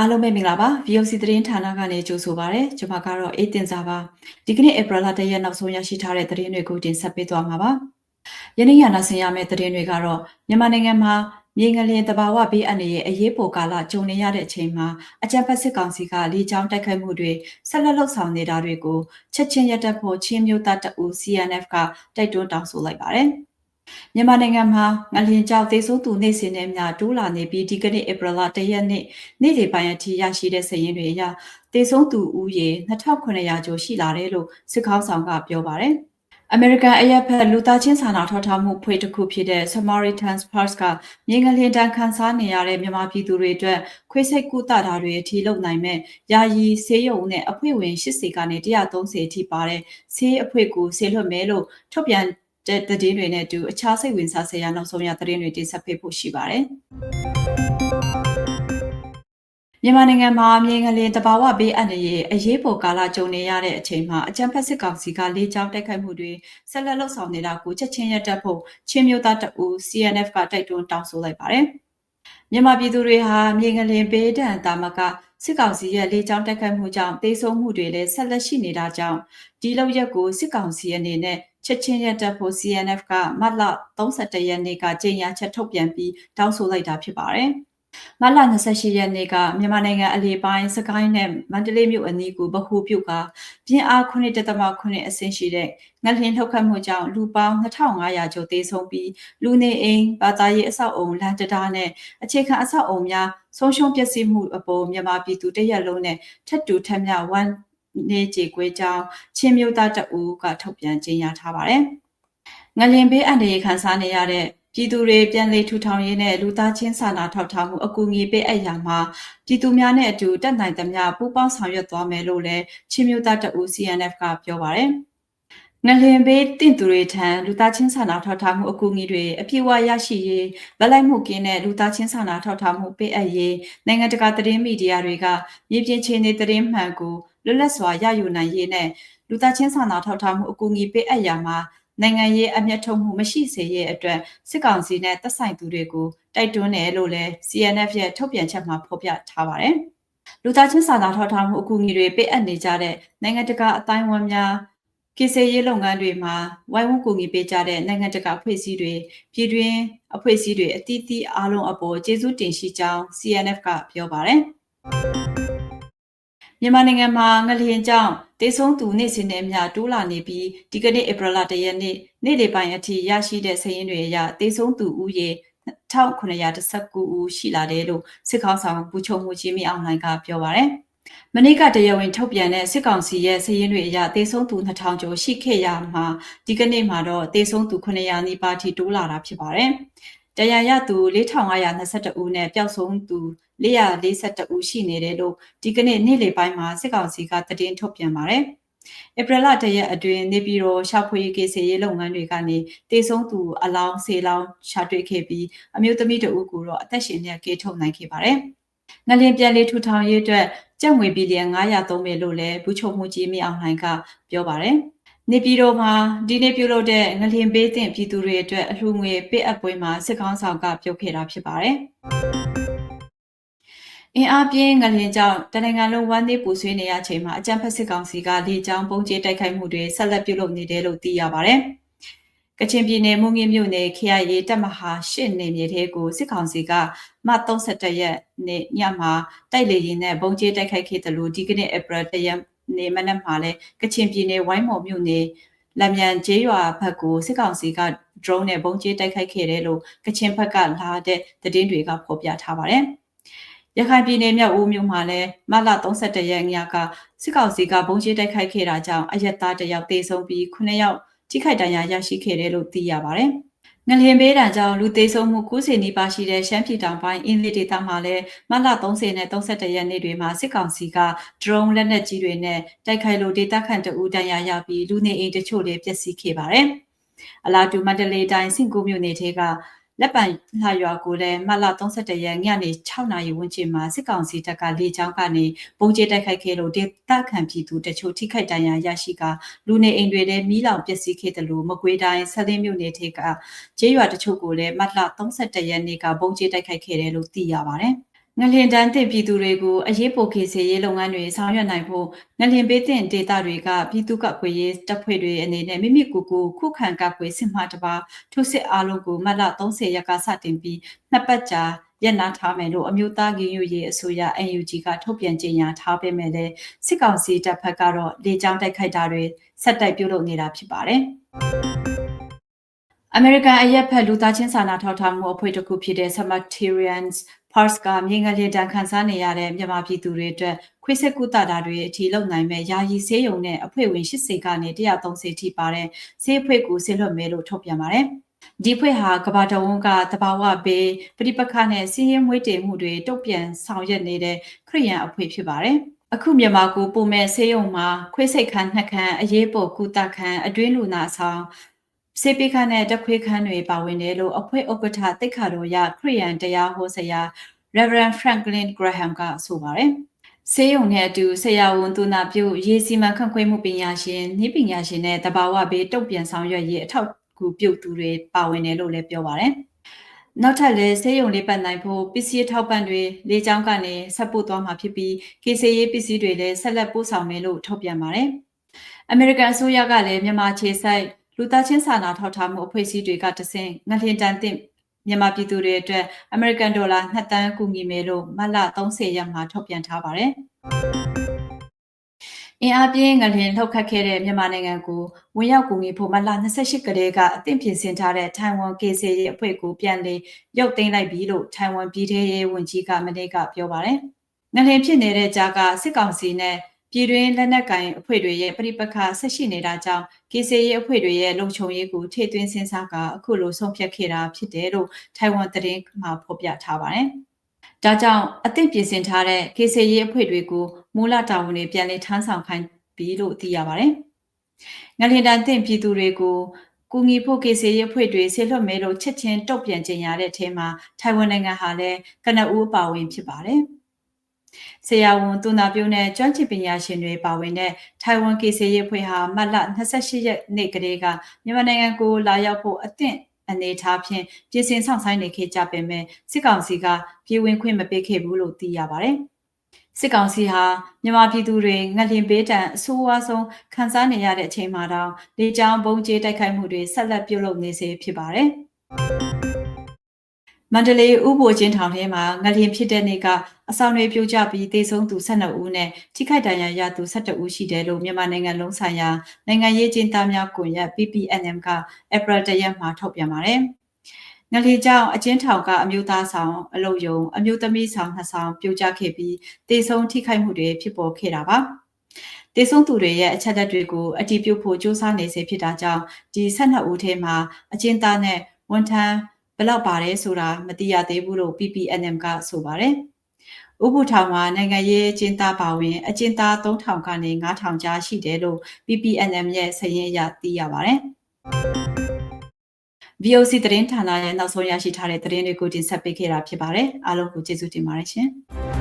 အားလုံးပဲမင်္ဂလာပါ VOC သတင်းဌာနကနေကြိုဆိုပါရစေကျွန်မကတော့အေးတင်စာပါဒီကနေ့ဧပြီလ၁ရက်နောက်ဆုံးရရှိထားတဲ့သတင်းတွေကိုတင်ဆက်ပေးသွားမှာပါယနေ့ရနာဆင်ရမယ့်သတင်းတွေကတော့မြန်မာနိုင်ငံမှာမြေငလျင်တဘာဝဘေးအန္တရာယ်အရေးပေါ်ကာလကြုံနေရတဲ့အချိန်မှာအကြံဖက်စစ်ကောင်စီကလေကြောင်းတိုက်ခိုက်မှုတွေဆက်လက်လှုပ်ဆောင်နေတာတွေကိုချက်ချင်းရပ်တန့်ဖို့ချင်းမျိုးသားတအူ CNF ကတိုက်တွန်းတောင်းဆိုလိုက်ပါတယ်။ မြန်မာနိုင်ငံမှာငလျင်ကြောင့်သေဆုံးသူနေ့စဉ်နဲ့မျှတိုးလာနေပြီးဒီကနေ့ဧပြီလ၁ရက်နေ့နေ့လယ်ပိုင်းအထိရရှိတဲ့စာရင်းတွေအရသေဆုံးသူဦးရေ2900ကျော်ရှိလာတယ်လို့စစ်ခေါင်းဆောင်ကပြောပါတယ်။ American အရက်ဖက်လူသားချင်းစာနာထောက်ထားမှုဖွဲ့တစ်ခုဖြစ်တဲ့ Samaritan's Purse ကမြေငလျင်တန်းခန်းစားနေရတဲ့မြန်မာပြည်သူတွေအတွက်ခွေးစိတ်ကုသတာတွေအထိလုပ်နိုင်မဲ့ယာယီဆေးရုံနဲ့အဖွဲ့ဝင်80ကနေ130အထိပါတဲ့ဆေးအဖွဲ့ကိုဆေးလွှတ်မယ်လို့ထုတ်ပြန်တဲ့ သတင်းတွေနဲ့အတူအခြားစိတ်ဝင်စားစရာနောက်ဆုံးရသတင်းတွေတင်ဆက်ပေးဖို့ရှိပါတယ်။မြန်မာနိုင်ငံမှာမြေငလျင်တဘာဝဘေးအန္တရာယ်အရေးပေါ်ကာလကြုံနေရတဲ့အချိန်မှာအကြံဖက်စစ်ကောင်စီကလေကြောင်းတိုက်ခိုက်မှုတွေဆက်လက်လှုပ်ဆောင်နေတာကိုချက်ချင်းရပ်တန့်ဖို့ချင်းမျိုးသားတအူ CNF ကတိုက်တွန်းတောင်းဆိုလိုက်ပါတယ်။မြန်မာပြည်သူတွေဟာမြေငလျင်ဘေးဒဏ်တာမကစစ်ကောင်စီရဲ့လေကြောင်းတိုက်ခိုက်မှုကြောင့်တေဆုံးမှုတွေလည်းဆက်လက်ရှိနေတာကြောင့်ဒီလောက်ရက်ကိုစစ်ကောင်စီအနေနဲ့ ချက်ချင်းရပ်တက်ဖို့ CNF ကမတ်လ31ရက်နေ့ကကြေညာချက်ထုတ်ပြန်ပြီးတောင်းဆိုလိုက်တာဖြစ်ပါတယ်။မတ်လ28ရက်နေ့ကမြန်မာနိုင်ငံအလေပိုင်းစကိုင်းနဲ့မန္တလေးမြို့အနီးကိုဗဟိုပြုကပြင်းအား9.9အဆင့်ရှိတဲ့ငလျင်ထုတ်ခတ်မှုကြောင့်လူပေါင်း2500ကျော်သေဆုံးပြီးလူနေအိမ်ဘာသာရေးအဆောက်အုံလမ်းတံတားနဲ့အခြေခံအဆောက်အုံများဆုံးရှုံးပျက်စီးမှုအပေါ်မြန်မာပြည်သူတရက်လုံးနဲ့ထပ်တူထပ်မြဝမ်း နေကြေကွေးကြောင်းချင်းမျိုးသားတအူးကထုတ်ပြန်ကြေညာထားပါတယ်။ငလျင်ဘေးအန္တရာယ်ခံစားနေရတဲ့ပြည်သူတွေပြန်လည်ထူထောင်ရေးနဲ့လူသားချင်းစာနာထောက်ထားမှုအကူအညီပေးအပ်ရာမှာပြည်သူများနဲ့အတူတက်နိုင်သမျှပူးပေါင်းဆောင်ရွက်သွားမယ်လို့လည်းချင်းမျိုးသားတအူ CNF ကပြောပါတယ်။ငလျင်ဘေးတင့်သူတွေထံလူသားချင်းစာနာထောက်ထားမှုအကူအညီတွေအပြည့်အဝရရှိရေးဗလိုက်မှုကင်းတဲ့လူသားချင်းစာနာထောက်ထားမှုပေးအပ်ရေးနိုင်ငံတကာသတင်းမီဒီယာတွေကမြေပြင်ခြေနေသတင်းမှန်ကို လွတ်လပ်စွာရယူနိုင်ရေးနဲ့လူသားချင်းစာနာထောက်ထားမှုအကူအညီပေးအပ်ရာမှာနိုင်ငံရေးအမျက်ထုတ်မှုမရှိစေရအတွက်စစ်ကောင်စီနဲ့သက်ဆိုင်သူတွေကိုတိုက်တွန်းတယ်လို့လည်း CNF ရဲ့ထုတ်ပြန်ချက်မှာဖော်ပြထားပါတယ်။လူသားချင်းစာနာထောက်ထားမှုအကူအညီတွေပေးအပ်နေကြတဲ့နိုင်ငံတကာအတိုင်းအဝန်းများကိစ္စရေးလုပ်ငန်းတွေမှာဝိုင်းဝန်းကူညီပေးကြတဲ့နိုင်ငံတကာအဖွဲ့အစည်းတွေပြည်တွင်းအဖွဲ့အစည်းတွေအသီးသီးအားလုံးအပေါ်ကျေးဇူးတင်ရှိကြောင်း CNF ကပြောပါတယ်။ မြန်မာနိုင်ငံမှာငလျင်ကြောင့်တေဆုံးသူနေ့စဉ်နဲ့မျှတိုးလာနေပြီးဒီကနေ့ဧပြီလ၁ရက်နေ့နေ့လယ်ပိုင်းအထိရရှိတဲ့စာရင်းတွေအရတေဆုံးသူဦးရေ1919ဦးရှိလာတယ်လို့စစ်ကောင်ဆောင်ပူချုံမှုကြီးမြအောင်နိုင်ကပြောပါရယ်မနေ့ကတရားဝင်ထုတ်ပြန်တဲ့စစ်ကောင်စီရဲ့စာရင်းတွေအရသေဆုံးသူ2000ကျော်ရှိခဲ့ရမှာဒီကနေ့မှာတော့သေဆုံးသူ900နီးပါးထိတိုးလာတာဖြစ်ပါတယ်။ တရားရသူ4522ဦးနဲ့ပျောက်ဆုံးသူ442ဦးရှိနေတယ်လို့ဒီကနေ့နေ့လယ်ပိုင်းမှာစစ်ကောင်စီကသတင်းထုတ်ပြန်ပါတယ်။ဧပြီလတရက်အတွင်းနေပြည်တော်ရှာဖွေရေးစေရေးလုပ်ငန်းတွေကနေတေဆုံးသူအလောင်းဆေးလောင်းရှာတွေ့ခဲ့ပြီးအမျိုးသမီးတဦးကိုတော့အသက်ရှင်နဲ့ကေထုတ်နိုင်ခဲ့ပါတယ်။ငလျင်ပြန်လေးထူထောင်ရေးအတွက်ကျပ်ငွေဘီလီယံ900သုံးမယ်လို့လည်းဘူးချုံမှုကြီးမြေအောင်လှိုင်ကပြောပါတယ်။ နေပြည်တော်မှာဒီနေ့ပြုလုပ်တဲ့ငလျင်ပေးတဲ့ပြည်သူတွေအတွက်အလှူငွေပေးအပ်ပွဲမှာစစ်ကောင်းဆောင်ကပြုတ်ခဲ့တာဖြစ်ပါတယ်။အင်အားပြင်းငလျင်ကြောင့်တနင်္ဂနွေလုံးဝမ်းနေပူဆွေးနေရချိန်မှာအကြံဖက်စစ်ကောင်စီကလေကြောင်းပုံကျဲတိုက်ခိုက်မှုတွေဆက်လက်ပြုလုပ်နေတယ်လို့သိရပါတယ်။ကချင်ပြည်နယ်မုံငင်းမြို့နယ် KIA တပ်မဟာရှစ်နေမြေထဲကိုစစ်ကောင်စီကမ31ရက်နေ့ညမှာတိုက်လေရင်နဲ့ပုံကျဲတိုက်ခိုက်ခဲ့တယ်လို့ဒီကနေ့ဧပြီ1ရက် နေ့မနက်မှာလဲကချင်ပြည်နယ်ဝိုင်းမော်မြို့နယ်လမြန်ကျေးရွာဘက်ကိုစစ်ကောင်စီက drone နဲ့ပုံကျဲတိုက်ခိုက်ခဲ့တယ်လို့ကချင်ဘက်ကလာတဲ့သတင်းတွေကဖော်ပြထားပါတယ်။ရခိုင်ပြည်နယ်မြောက်ဦးမြို့မှာလည်းမတ်လ31ရက်ညကစစ်ကောင်စီကဘုံကျဲတိုက်ခိုက်ခဲ့တာကြောင့်အရက်သားတယောက်သေဆုံးပြီး9ယောက်ထိခိုက်ဒဏ်ရာရရှိခဲ့တယ်လို့သိရပါတယ်။ ငလျင်ဘေးတံကြောင့်လူသေးဆုံးမှု90နီးပါးရှိတဲ့ရှမ်းပြည်တောင်ပိုင်းအင်းလစ်ဒေသမှာလည်းမတ်လ30နဲ့31ရက်နေ့တွေမှာစစ်ကောင်စီက drone လက်နက်ကြီးတွေနဲ့တိုက်ခိုက်လို့ဒေသခံတအူတန်ရာရပြီးလူနေအိမ်တချို့လည်းပျက်စီးခဲ့ပါတယ်။အလားတူမန္တလေးတိုင်းစင်ကူးမြို့နယ်ထဲက လက်ပံလှရွာကိုလည်းမတ်လ31ရက်ညနေ6နာရီဝန်းကျင်မှာစစ်ကောင်စီတပ်ကလေကြောင်းကနေပုံကျတိုက်ခိုက်ခဲ့လို့ဒေသခံပြည်သူတချို့ထိခိုက်ဒဏ်ရာရရှိကလူနေအိမ်တွေလည်းမီးလောင်ပျက်စီးခဲ့တယ်လို့မကွေးတိုင်းဆက်လင်းမြို့နယ်ထိကကျေးရွာတချို့ကိုလည်းမတ်လ31ရက်နေ့ကပုံကျတိုက်ခိုက်ခဲ့တယ်လို့သိရပါတယ်။ ငလင်တန်းတင်ပြည်သူတွေကိုအရေးပိုခေစေရေးလုပ်ငန်းတွေဆောင်ရွက်နိုင်ဖို့ငလင်ပေးတင်ဒေတာတွေကပြည်သူ့ကကွေရေးတပ်ဖွဲ့တွေအနေနဲ့မိမိကိုယ်ကိုခုခံကကွေစစ်မှတပါထိုးစစ်အားလုံးကိုမတ်လ30ရက်ကစတင်ပြီးနှစ်ပတ်ကြာရက်နာထားမယ်လို့အမျိုးသားဂင်းယူရေးအစိုးရ NUG ကထုတ်ပြန်ကြေညာထားပေမဲ့လည်းစစ်ကောင်စီတပ်ဖက်ကတော့လေကြောင်းတိုက်ခိုက်တာတွေဆက်တိုက်ပြုလုပ်နေတာဖြစ်ပါတယ်။ American အရက်ဖက်လူသားချင်းစာနာထောက်ထားမှုအဖွဲ့တစ်ခုဖြစ်တဲ့ Samaritan's Pars ကမြေငလျင်တန်ခန်းစားနေရတဲ့မြန်မာပြည်သူတွေအတွက်ခွေးဆက်ကုသတာတွေအထိလုပ်နိုင်မဲ့ယာယီဆေးရုံနဲ့အဖွဲ့ဝင်80ကနေ130ထိပါတဲ့ဆေးအဖွဲ့ကိုဆေးလွှတ်မယ်လို့ထုတ်ပြန်ပါတယ်။ဒီဖွဲ့ဟာကဘာတဝန်းကတဘာဝဘေးပြိပခနဲ့စီးရင်မွေးတည်မှုတွေတုတ်ပြန်ဆောင်ရွက်နေတဲ့ခရိယန်အဖွဲ့ဖြစ်ပါတယ်။အခုမြန်မာကိုပုံမဲ့ဆေးရုံမှာခွေးစိတ်ခန်းနှစ်ခန်းအရေးပေါ်ကုသခန်းအတွင်းလူနာဆောင် စေပိခနဲ့တခွေခန်းတွေပါဝင်တယ်လို့အဖွဲ့ဥက္ကဋ္ဌတိတ်ခါတော်ရခရိယန်တရားဟောဆရာ Reverend Franklin Graham ကဆိုပါတယ်။ဆေးရုံနဲ့အတူဆရာဝန်သူနာပြုရေစီမံခန့်ခွဲမှုပညာရှင်၊ဤပညာရှင်နဲ့တဘာဝဘေးတုတ်ပြန်ဆောင်ရွက်ရေးအထောက်အကူပြုသူတွေပါဝင်တယ်လို့လည်းပြောပါတယ်။နောက်ထပ်လည်းဆေးရုံလေးပတ်နိုင်ဖို့ပစ္စည်းထောက်ပံ့တွေလေကြောင်းကနေဆက်ပို့သွားမှာဖြစ်ပြီးကေဆေးရေးပစ္စည်းတွေလည်းဆက်လက်ပို့ဆောင်မယ်လို့ထုတ်ပြန်ပါတယ်။အမေရိကန်အစိုးရကလည်းမြန်မာခြေဆိုင် လူသားချင်းစာနာထောက်ထားမှုအဖွဲ့အစည်းတွေကတဆင့်ငလျင်တန်တင်မြန်မာပြည်သူတွေအတွက်အမေရိကန်ဒေါ်လာ2တန်းကူညီမယ်လို့မတ်လ30ရက်မှာထုတ်ပြန်ထားပါတယ်။အင်အားပြင်းငလျင်လှုပ်ခတ်ခဲ့တဲ့မြန်မာနိုင်ငံကိုဝင်ရောက်ကူညီဖို့မတ်လ28ကလေးကအသင့်ပြင်ဆင်ထားတဲ့ထိုင်ဝမ်ကေစီရဲ့အဖွဲ့ကိုပြန်လည်ရုပ်သိမ်းလိုက်ပြီလို့ထိုင်ဝမ်ပြည်ထရေးဝန်ကြီးကမနေ့ကပြောပါတယ်။ငလျင်ဖြစ်နေတဲ့ကြားကစစ်ကောင်စီနဲ့ ပြည်တွင်းလက်နက်ကင်အဖွဲ့တွေရဲ့ပြိပခါဆက်ရှိနေတာကြောင့်ကေစီရေးအဖွဲ့တွေရဲ့လုံခြုံရေးကိုထိသွင်းစဉ်းစားကအခုလိုဆုံးဖြတ်ခဲ့တာဖြစ်တယ်လို့ထိုင်ဝမ်သတင်းမှာဖော်ပြထားပါတယ်။ဒါကြောင့်အသင့်ပြင်ဆင်ထားတဲ့ကေစီရေးအဖွဲ့တွေကိုမူလတာဝန်တွေပြန်လည်ထမ်းဆောင်ခိုင်းပြီလို့သိရပါတယ်။ငလင်တန်တင့်ပြည်သူတွေကိုကူညီဖို့ကေစီရေးအဖွဲ့တွေဆေလွတ်မဲလို့ချက်ချင်းတုတ်ပြန်ကြေညာတဲ့အထက်မှာထိုင်ဝမ်နိုင်ငံဟာလည်းကနအူးအပါဝင်ဖြစ်ပါတယ်။ ဆရာဝန်သူနာပြုနဲ့ကျွမ်းကျင်ပညာရှင်တွေပါဝင်တဲ့ထိုင်ဝမ်ကေစီရေးဖွဲ့ဟာမတ်လ28ရက်နေ့ကလေးကမြန်မာနိုင်ငံကိုလာရောက်ဖို့အသင့်အနေထားဖြင့်ပြည်စင်ဆောင်ဆိုင်နေခဲ့ကြပေမဲ့စစ်ကောင်စီကပြည်ဝင်ခွင့်မပေးခဲ့ဘူးလို့သိရပါတယ်။စစ်ကောင်စီဟာမြန်မာပြည်သူတွေငတ်လျင်ပေးတံအဆိုးအဝါဆုံးခံစားနေရတဲ့အချိန်မှာတောင်လေကြောင်းဘုံကျဲတိုက်ခိုက်မှုတွေဆက်လက်ပြုလုပ်နေစေဖြစ်ပါတယ်။မန္တလေးဥပိုလ်ချင်းထောင်ထဲမှာငလျင်ဖြစ်တဲ့နေ့က အဆောင်တွေပြိုကျပြီးသေဆုံးသူ12ဦးနဲ့ထိခိုက်ဒဏ်ရာရသူ17ဦးရှိတယ်လို့မြန်မာနိုင်ငံလုံးဆိုင်ရာနိုင်ငံရေးကျင်းသားများကွန်ရက် PPNM က April 1ရက်မှာထုတ်ပြန်ပါတယ်။ငလျင်ကြောင့်အချင်းထောင်ကအမျိုးသားဆောင်အလုတ်ယုံအမျိုးသမီးဆောင်နှစ်ဆောင်ပြိုကျခဲ့ပြီးသေဆုံးထိခိုက်မှုတွေဖြစ်ပေါ်ခဲ့တာပါ။တေဆုံးသူတွေရဲ့အချက်လက်တွေကိုအတည်ပြုဖို့စ조사နေစေဖြစ်တာကြောင့်ဒီ12ဦးထဲမှာအကျဉ်းသားနဲ့ဝန်ထမ်းဘလောက်ပါတယ်ဆိုတာမသိရသေးဘူးလို့ PPNM ကဆိုပါတယ်။ ဥပုထောင်မှာနိုင်ငံရေးကျင်းသားပါဝင်အကျဉ်းသား3000ကနေ9000ကြားရှိတယ်လို့ PPNM ရဲ့စာရင်းအရသိရပါတယ်။ VOC သတင်းဌာနရဲ့နောက်ဆုံးရရှိထားတဲ့သတင်းတွေကိုတင်ဆက်ပေးခဲ့တာဖြစ်ပါတယ်။အားလုံးကိုကျေးဇူးတင်ပါတယ်ရှင်။